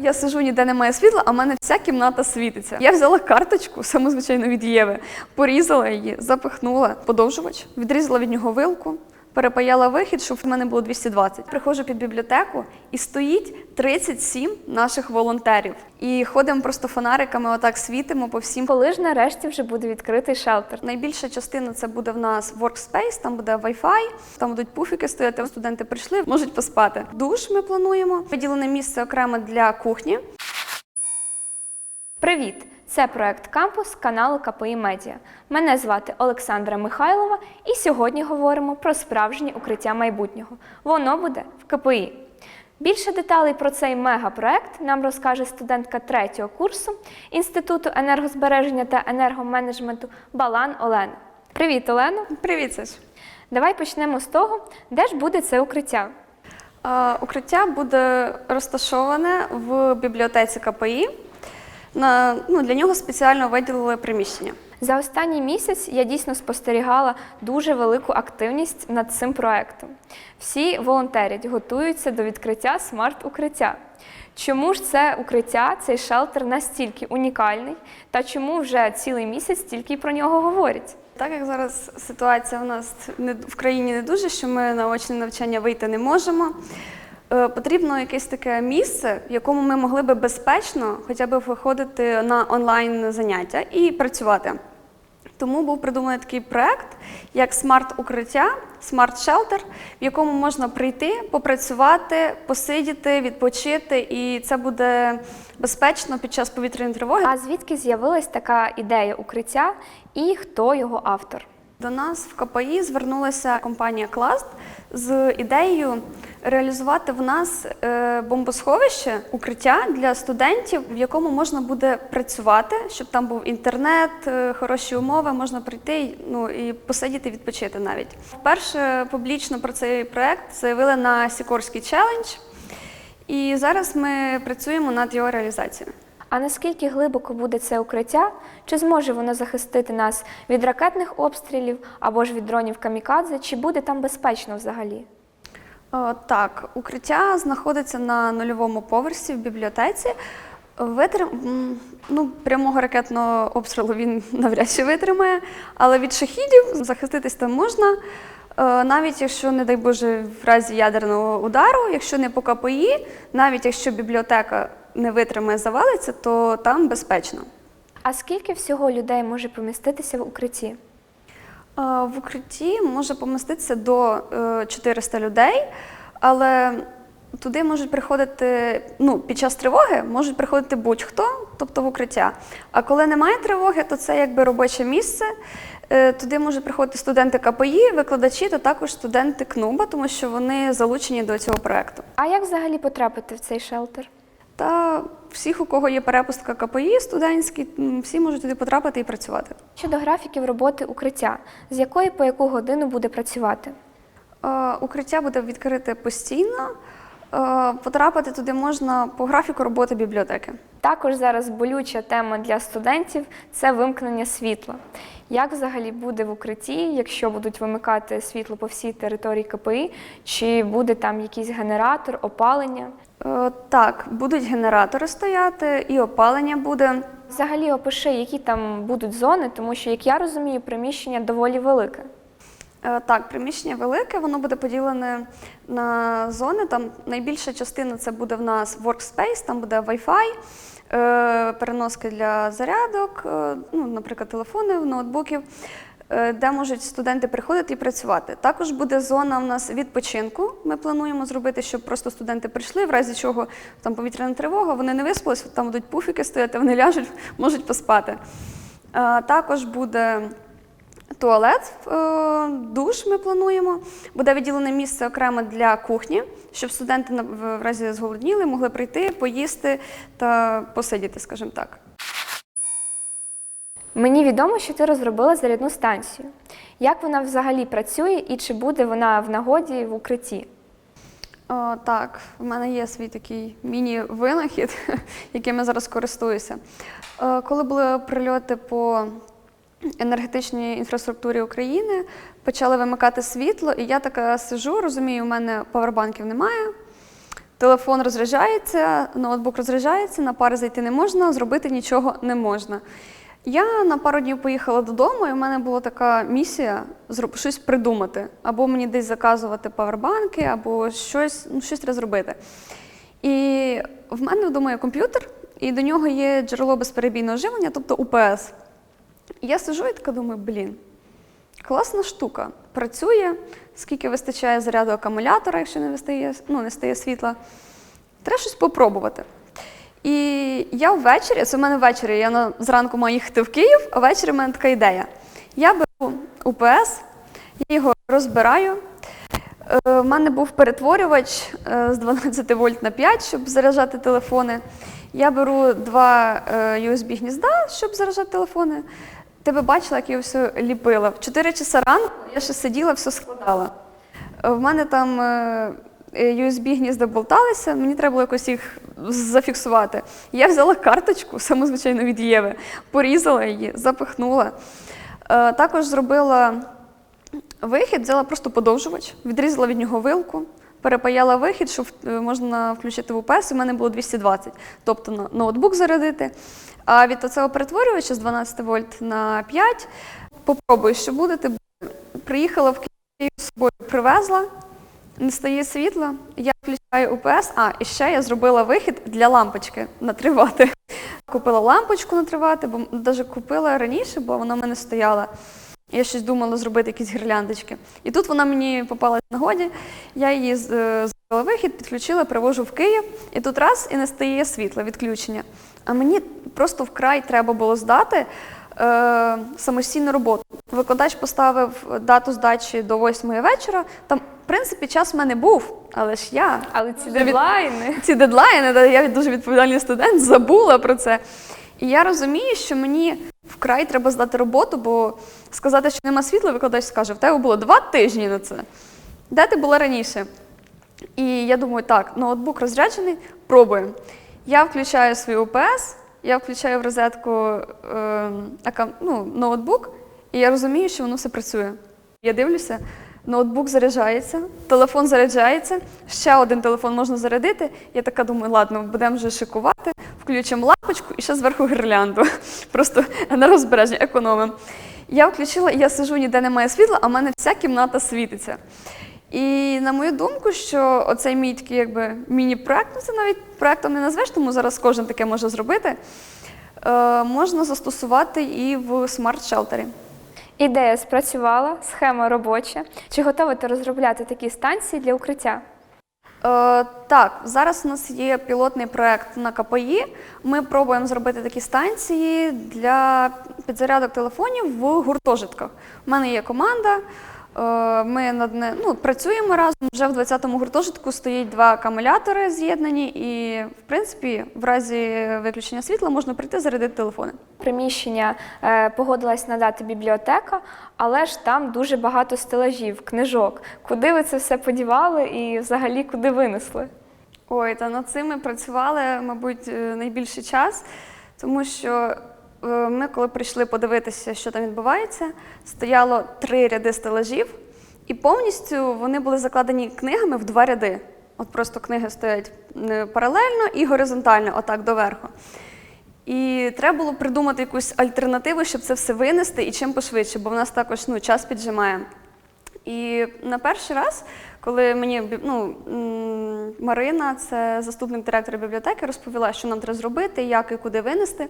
Я сижу, ніде немає світла, а в мене вся кімната світиться. Я взяла карточку, саму звичайно від Єви, порізала її, запихнула подовжувач, відрізала від нього вилку, перепаяла вихід, щоб в мене було 220. Приходжу під бібліотеку і стоїть 37 наших волонтерів. І ходимо просто фонариками, отак світимо по всім. Коли ж нарешті вже буде відкритий шелтер? Найбільша частина це буде в нас workspace, там буде Wi-Fi, там будуть пуфіки стояти. Студенти прийшли, можуть поспати. Душ ми плануємо. Виділене місце окремо для кухні. Привіт! Це проект Кампус каналу КПІ Медіа. Мене звати Олександра Михайлова, і сьогодні говоримо про справжнє укриття майбутнього. Воно буде в КПІ. Більше деталей про цей мегапроект нам розкаже студентка третього курсу Інституту енергозбереження та енергоменеджменту Балан Олена. Привіт, Олено! Привіт, Саш. Давай почнемо з того, де ж буде це укриття. Е, Укриття буде розташоване в бібліотеці КПІ. На, ну, для нього спеціально виділили приміщення. За останній місяць я дійсно спостерігала дуже велику активність над цим проектом. Всі волонтерять, готуються до відкриття смарт-укриття. Чому ж це укриття, цей шелтер настільки унікальний, та чому вже цілий місяць тільки про нього говорять? Так як зараз ситуація у нас в країні не дуже, що ми на очне навчання вийти не можемо. Е, Потрібно якесь таке місце, в якому ми могли би безпечно хоча б виходити на онлайн заняття і працювати. Тому був придуманий такий проект, як смарт-укриття, смарт-шелтер, в якому можна прийти, попрацювати, посидіти, відпочити, і це буде безпечно під час повітряної тривоги. А звідки з'явилась така ідея укриття і хто його автор? До нас в КПІ звернулася компанія Класт з ідеєю реалізувати в нас е, бомбосховище, укриття для студентів, в якому можна буде працювати, щоб там був інтернет, е, хороші умови, можна прийти ну, і посидіти, відпочити навіть. Вперше публічно про цей проект заявили на Сікорський челендж, і зараз ми працюємо над його реалізацією. А наскільки глибоко буде це укриття? Чи зможе воно захистити нас від ракетних обстрілів або ж від дронів камікадзе? Чи буде там безпечно взагалі? О, Так, укриття знаходиться на нульовому поверсі в бібліотеці. Витрим... ну, прямого ракетного обстрілу він навряд чи витримає, але від шахідів захиститись там можна. Е, Навіть якщо, не дай Боже, в разі ядерного удару, якщо не по КПІ, навіть якщо бібліотека не витримає, завалиться, то там безпечно. А скільки всього людей може поміститися в укритті? Е, В укритті може поміститися до е, 400 людей, але туди можуть приходити, ну, під час тривоги можуть приходити будь-хто, тобто в укриття. А коли немає тривоги, то це якби робоче місце. Е, Туди можуть приходити студенти КПІ, викладачі, та також студенти КНУБа, тому що вони залучені до цього проекту. А як взагалі потрапити в цей шелтер? Та всіх, у кого є перепустка КПІ студентський, всі можуть туди потрапити і працювати. Щодо графіків роботи укриття, з якої по яку годину буде працювати? Е, Укриття буде відкрите постійно. Е, Потрапити туди можна по графіку роботи бібліотеки. Також зараз болюча тема для студентів це вимкнення світла. Як взагалі буде в укритті, якщо будуть вимикати світло по всій території КПІ, чи буде там якийсь генератор, опалення? Е, Так, будуть генератори стояти, і опалення буде. Взагалі опиши, які там будуть зони, тому що, як я розумію, приміщення доволі велике. Е, Так, приміщення велике, воно буде поділене на зони. Там найбільша частина це буде в нас workspace, там буде Wi-Fi, е, переноски для зарядок, ну, наприклад, телефонів, ноутбуків, де можуть студенти приходити і працювати. Також буде зона у нас відпочинку. Ми плануємо зробити, щоб просто студенти прийшли, в разі чого там повітряна тривога, вони не виспались, там будуть пуфіки стояти, вони ляжуть, можуть поспати. Е, Також буде туалет, е, душ ми плануємо. Буде виділене місце окремо для кухні, щоб студенти в разі зголодніли, могли прийти, поїсти та посидіти, скажімо так. Мені відомо, що ти розробила зарядну станцію. Як вона взагалі працює і чи буде вона в нагоді в укритті? О, так, в мене є свій такий міні-винахід, яким я зараз користуюся. Е, коли були прильоти по енергетичній інфраструктурі України, почали вимикати світло, і я така сижу, розумію, у мене павербанків немає. Телефон розряджається, ноутбук розряджається, на пари зайти не можна, зробити нічого не можна. Я на пару днів поїхала додому, і в мене була така місія щось придумати. Або мені десь заказувати павербанки, або щось, ну, щось треба зробити. І в мене вдома є комп'ютер, і до нього є джерело безперебійного живлення, тобто УПС. І я сижу і така думаю, блін, класна штука. Працює, скільки вистачає заряду акумулятора, якщо не вистає, ну, не стає світла. Треба щось попробувати. І я ввечері, це в мене ввечері, я на, зранку маю їхати в Київ, а ввечері в мене така ідея. Я беру УПС, я його розбираю. Е, У мене був перетворювач е, з 12 вольт на 5, щоб заряджати телефони. Я беру два е, USB-гнізда, щоб заряджати телефони. Ти би бачила, як я все ліпила. В 4 часа ранку я ще сиділа, все складала. Е, В мене там е, USB-гнізда болталися, мені треба було якось їх зафіксувати. Я взяла карточку, саму звичайно від Єви, порізала її, запихнула. Е, Також зробила вихід, взяла просто подовжувач, відрізала від нього вилку, перепаяла вихід, щоб е, можна включити в УПС, в мене було 220, тобто ноутбук зарядити. А від цього перетворювача з 12 вольт на 5 попробую, що буде. Ти приїхала в Київ з собою, привезла, не стає світла, я включаю УПС, а і ще я зробила вихід для лампочки на 3 вати. Купила лампочку на 3 вати, бо навіть купила раніше, бо вона в мене стояла. Я щось думала зробити якісь гірляндочки. І тут вона мені попалась на годі. Я її е, зробила вихід, підключила, привожу в Київ, і тут раз і не стає світла, відключення. А мені просто вкрай треба було здати е, самостійну роботу. Викладач поставив дату здачі до 8 вечора. Там, в принципі, час в мене був, але ж я Але ці дедлайни. ці дедлайни, я дуже відповідальний студент, забула про це. І я розумію, що мені вкрай треба здати роботу, бо сказати, що нема світла, викладач скаже, в тебе було два тижні на це. Де ти була раніше? І я думаю, так, ноутбук розряджений, пробуємо. Я включаю свій УПС, я включаю в розетку е, ну, ноутбук, і я розумію, що воно все працює. Я дивлюся, ноутбук заряджається, телефон заряджається, ще один телефон можна зарядити. Я така думаю, ладно, будемо вже шикувати, включимо лампочку і ще зверху гірлянду. Просто на розбереження економимо. Я включила, я сижу, ніде немає світла, а в мене вся кімната світиться. І на мою думку, що оцей мій такий якби міні-проект, ну це навіть проектом не назвеш, тому зараз кожен таке може зробити. Е, можна застосувати і в смарт-шелтері. Ідея спрацювала, схема робоча. Чи готова ти розробляти такі станції для укриття? Е, так, зараз у нас є пілотний проект на КПІ. Ми пробуємо зробити такі станції для підзарядок телефонів в гуртожитках. У мене є команда. Е, Ми над не, ну, працюємо разом. Вже в 20-му гуртожитку стоїть два акумулятори з'єднані, і в принципі, в разі виключення світла можна прийти зарядити телефони. Приміщення е, погодилась надати бібліотека, але ж там дуже багато стелажів, книжок. Куди ви це все подівали і взагалі куди винесли? Ой, та над цим ми працювали, мабуть, е, найбільший час, тому що ми, коли прийшли подивитися, що там відбувається, стояло три ряди стелажів, і повністю вони були закладені книгами в два ряди. От просто книги стоять е, паралельно і горизонтально, отак доверху. І треба було придумати якусь альтернативу, щоб це все винести і чим пошвидше, бо в нас також ну, час піджимає. І на перший раз, коли мені ну, Марина, це заступник директора бібліотеки, розповіла, що нам треба зробити, як і куди винести.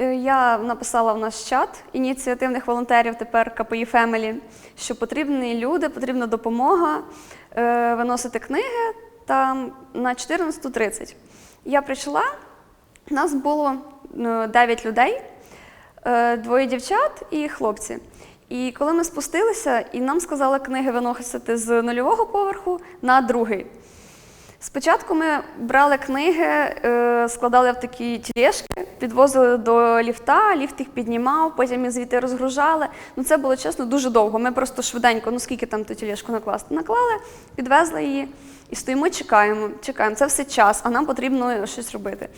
Е, Я написала в наш чат ініціативних волонтерів тепер КПІ Фемелі, що потрібні люди, потрібна допомога е, виносити книги там на 14.30. Я прийшла, нас було е, 9 людей, е, двоє дівчат і хлопці. І коли ми спустилися, і нам сказали книги виносити з нульового поверху на другий. Спочатку ми брали книги, е, складали в такі тілешки, підвозили до ліфта, ліфт їх піднімав, потім їх звідти розгружали. Ну це було чесно дуже довго. Ми просто швиденько, ну скільки там ту тілешку накласти, наклали, підвезли її і стоїмо, чекаємо. Чекаємо. Це все час, а нам потрібно щось робити.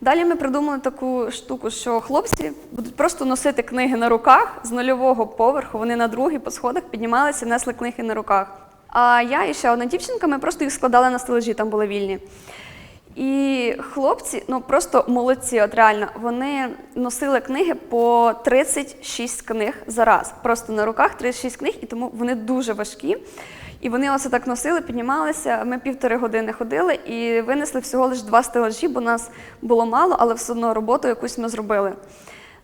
Далі ми придумали таку штуку, що хлопці будуть просто носити книги на руках з нульового поверху. Вони на другий по сходах піднімалися, несли книги на руках. А я і ще одна дівчинка, ми просто їх складали на стележі, там були вільні. І хлопці, ну просто молодці, от реально, вони носили книги по 36 книг за раз. Просто на руках 36 книг, і тому вони дуже важкі. І вони оце так носили, піднімалися. Ми півтори години ходили і винесли всього лише два стелажі, бо нас було мало, але все одно роботу якусь ми зробили.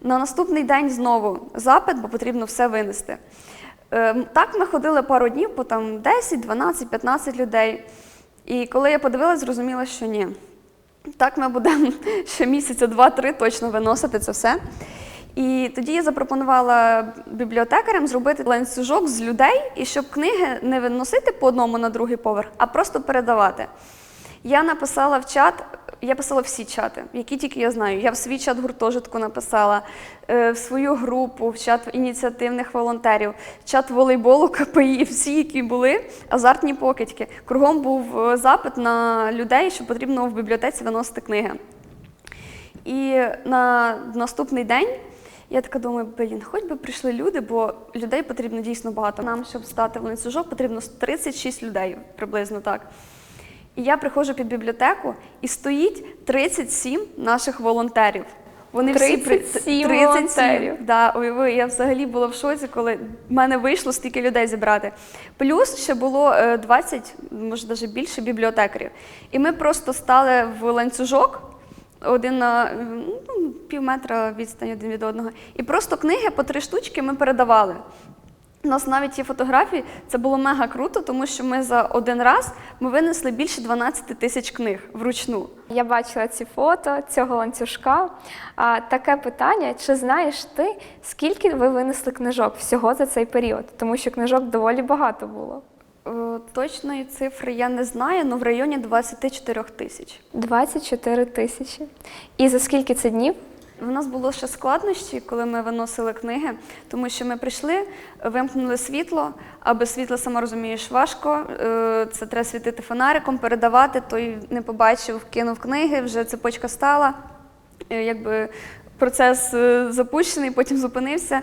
На наступний день знову запит, бо потрібно все винести. Ем, Так ми ходили пару днів, по там 10, 12, 15 людей. І коли я подивилась, зрозуміла, що ні. Так ми будемо ще місяця, два-три точно виносити це все. І тоді я запропонувала бібліотекарям зробити ланцюжок з людей, і щоб книги не виносити по одному на другий поверх, а просто передавати. Я написала в чат, я писала всі чати, які тільки я знаю. Я в свій чат гуртожитку написала, е, в свою групу, в чат ініціативних волонтерів, чат волейболу КПІ, всі, які були, азартні покидьки. Кругом був е, запит на людей, що потрібно в бібліотеці виносити книги. І на наступний день я така думаю, блін, хоч би прийшли люди, бо людей потрібно дійсно багато. Нам, щоб стати в ланцюжок, потрібно 36 людей, приблизно так. І я приходжу під бібліотеку, і стоїть 37 наших волонтерів. Вони всі при- 37 волонтерів. Да, уяви, я взагалі була в шоці, коли в мене вийшло стільки людей зібрати. Плюс ще було е, 20, може навіть більше бібліотекарів. І ми просто стали в ланцюжок. Один на е, ну, пів метра відстань один від одного. І просто книги по три штучки ми передавали. У нас навіть є фотографії, це було мега круто, тому що ми за один раз ми винесли більше 12 тисяч книг вручну. Я бачила ці фото цього ланцюжка. А таке питання: чи знаєш ти, скільки ви винесли книжок всього за цей період? Тому що книжок доволі багато було. Е, Точної цифри я не знаю, але в районі 24 тисяч. 24 тисячі. І за скільки це днів? У нас було ще складнощі, коли ми виносили книги, тому що ми прийшли, вимкнули світло, а без світла, сама розумієш, важко. Е, Це треба світити фонариком, передавати, той не побачив, кинув книги, вже цепочка стала. Е, Якби процес е, запущений, потім зупинився.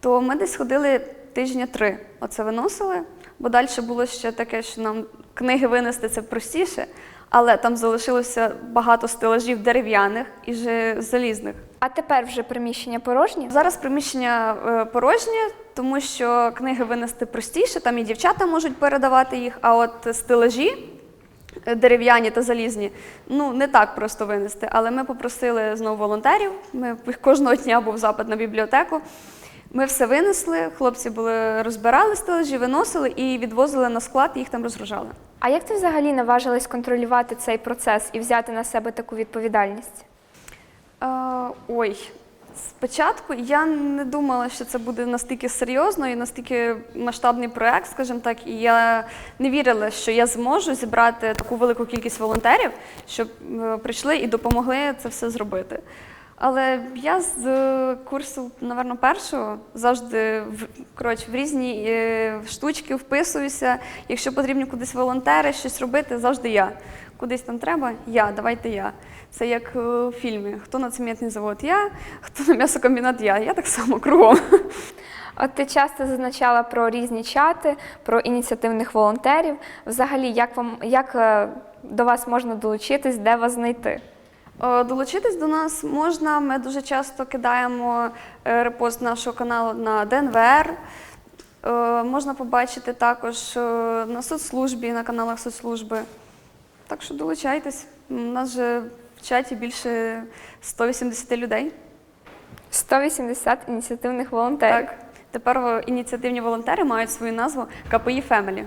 То ми десь ходили тижня три. Оце виносили, бо далі було ще таке, що нам книги винести це простіше, але там залишилося багато стелажів дерев'яних і залізних. А тепер вже приміщення порожні? Зараз приміщення е, порожнє, тому що книги винести простіше, там і дівчата можуть передавати їх, а от стелажі е, дерев'яні та залізні, ну не так просто винести. Але ми попросили знову волонтерів. Ми кожного дня був запит на бібліотеку. Ми все винесли, хлопці були розбирали стелажі, виносили і відвозили на склад, їх там розгружали. А як ти взагалі наважилась контролювати цей процес і взяти на себе таку відповідальність? Е, ой, спочатку я не думала, що це буде настільки серйозно і настільки масштабний проект, скажімо так, і я не вірила, що я зможу зібрати таку велику кількість волонтерів, щоб е, прийшли і допомогли це все зробити. Але я з е, курсу, напевно, першого завжди в, коротше, в різні е, штучки вписуюся. Якщо потрібні кудись волонтери, щось робити, завжди я. Кудись там треба, я, давайте я. Це як е, у фільмі. Хто на цементний завод? Я, хто на м'ясокомбінат я. Я так само кругом. От ти часто зазначала про різні чати, про ініціативних волонтерів. Взагалі, як вам як до вас можна долучитись, де вас знайти? Е, Долучитись до нас можна. Ми дуже часто кидаємо е, репост нашого каналу на ДНВР. Е, Можна побачити також на соцслужбі, на каналах соцслужби. Так що долучайтесь. У нас же в чаті більше 180 людей. 180 ініціативних волонтерів. Так. Тепер ініціативні волонтери мають свою назву КПІ Фемелі.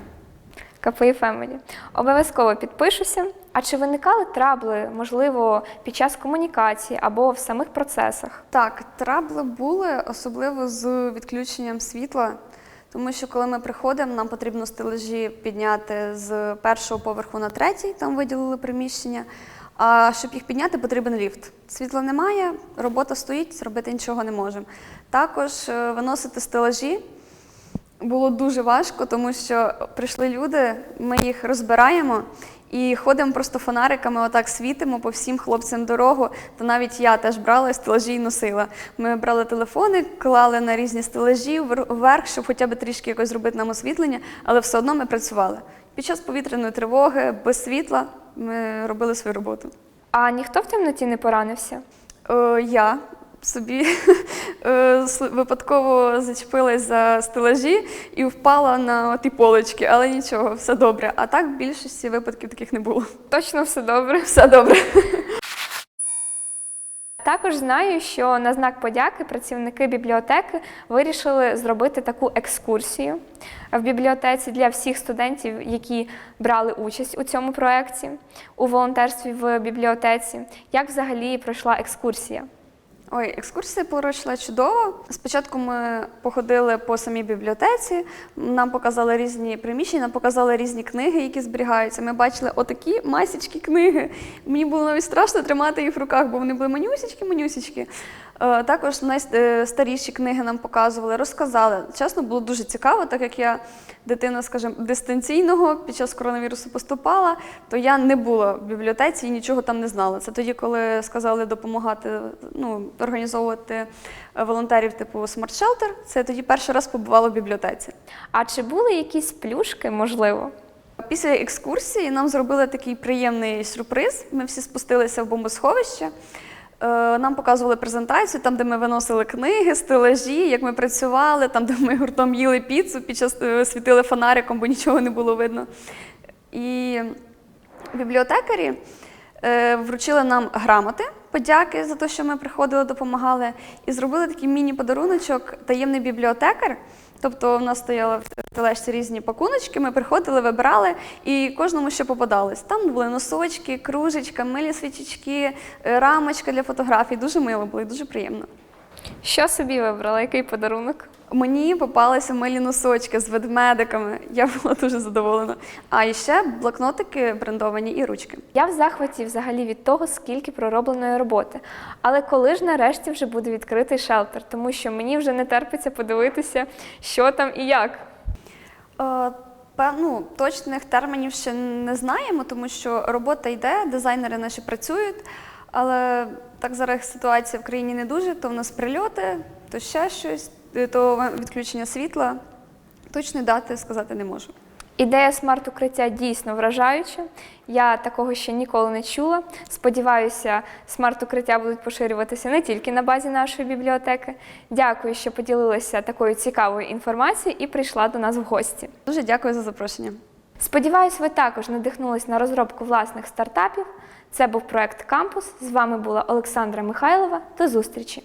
КПІ Фемелі. Обов'язково підпишуся. А чи виникали трабли, можливо, під час комунікації або в самих процесах? Так, трабли були, особливо з відключенням світла. Тому що коли ми приходимо, нам потрібно стележі підняти з першого поверху на третій, там виділили приміщення. А щоб їх підняти, потрібен ліфт. Світла немає, робота стоїть, зробити нічого не можемо. Також е, виносити стелажі було дуже важко, тому що прийшли люди, ми їх розбираємо, І ходимо просто фонариками, отак світимо по всім хлопцям дорогу. То навіть я теж брала стелажі і носила. Ми брали телефони, клали на різні стелажі вверх, щоб хоча б трішки якось зробити нам освітлення, але все одно ми працювали. Під час повітряної тривоги, без світла, ми робили свою роботу. А ніхто в темноті не поранився? Е, я собі е, випадково зачепилась за стелажі і впала на ті полочки, але нічого, все добре. А так в більшості випадків таких не було. Точно все добре. Все добре. Також знаю, що на знак подяки працівники бібліотеки вирішили зробити таку екскурсію в бібліотеці для всіх студентів, які брали участь у цьому проєкті у волонтерстві в бібліотеці. Як взагалі пройшла екскурсія? Ой, екскурсія пройшла чудово. Спочатку ми походили по самій бібліотеці, нам показали різні приміщення, нам показали різні книги, які зберігаються. Ми бачили отакі масічки книги. Мені було навіть страшно тримати їх в руках, бо вони були манюсічки, манюсічки. Е, Також найстаріші книги нам показували, розказали. Чесно, було дуже цікаво, так як я дитина, скажімо, дистанційного під час коронавірусу поступала, то я не була в бібліотеці і нічого там не знала. Це тоді, коли сказали допомагати, ну, організовувати е, волонтерів типу Smart Shelter, це я тоді перший раз побувала в бібліотеці. А чи були якісь плюшки, можливо? Після екскурсії нам зробили такий приємний сюрприз. Ми всі спустилися в бомбосховище. Е, Нам показували презентацію, там, де ми виносили книги, стелажі, як ми працювали, там, де ми гуртом їли піцу, під час е, світили фонариком, бо нічого не було видно. І бібліотекарі е, вручили нам грамоти, подяки за те, що ми приходили, допомагали, і зробили такий міні-подаруночок таємний бібліотекар. Тобто в нас стояли в тележці різні пакуночки, ми приходили, вибирали, і кожному що попадалось. Там були носочки, кружечка, милі свічечки, е, рамочка для фотографій. Дуже мило було і дуже приємно. Що собі вибрала? Який подарунок? Мені попалися милі носочки з ведмедиками. Я була дуже задоволена. А і ще блокнотики брендовані і ручки. Я в захваті взагалі від того, скільки проробленої роботи. Але коли ж нарешті вже буде відкритий шелтер, тому що мені вже не терпиться подивитися, що там і як. Е, ну, точних термінів ще не знаємо, тому що робота йде, дизайнери наші працюють. Але так зараз ситуація в країні не дуже, то в нас прильоти, то ще щось, то відключення світла. Точної дати сказати не можу. Ідея смарт-укриття дійсно вражаюча. Я такого ще ніколи не чула. Сподіваюся, смарт-укриття будуть поширюватися не тільки на базі нашої бібліотеки. Дякую, що поділилася такою цікавою інформацією і прийшла до нас в гості. Дуже дякую за запрошення. Сподіваюсь, ви також надихнулись на розробку власних стартапів. Це був проект Кампус. З вами була Олександра Михайлова. До зустрічі!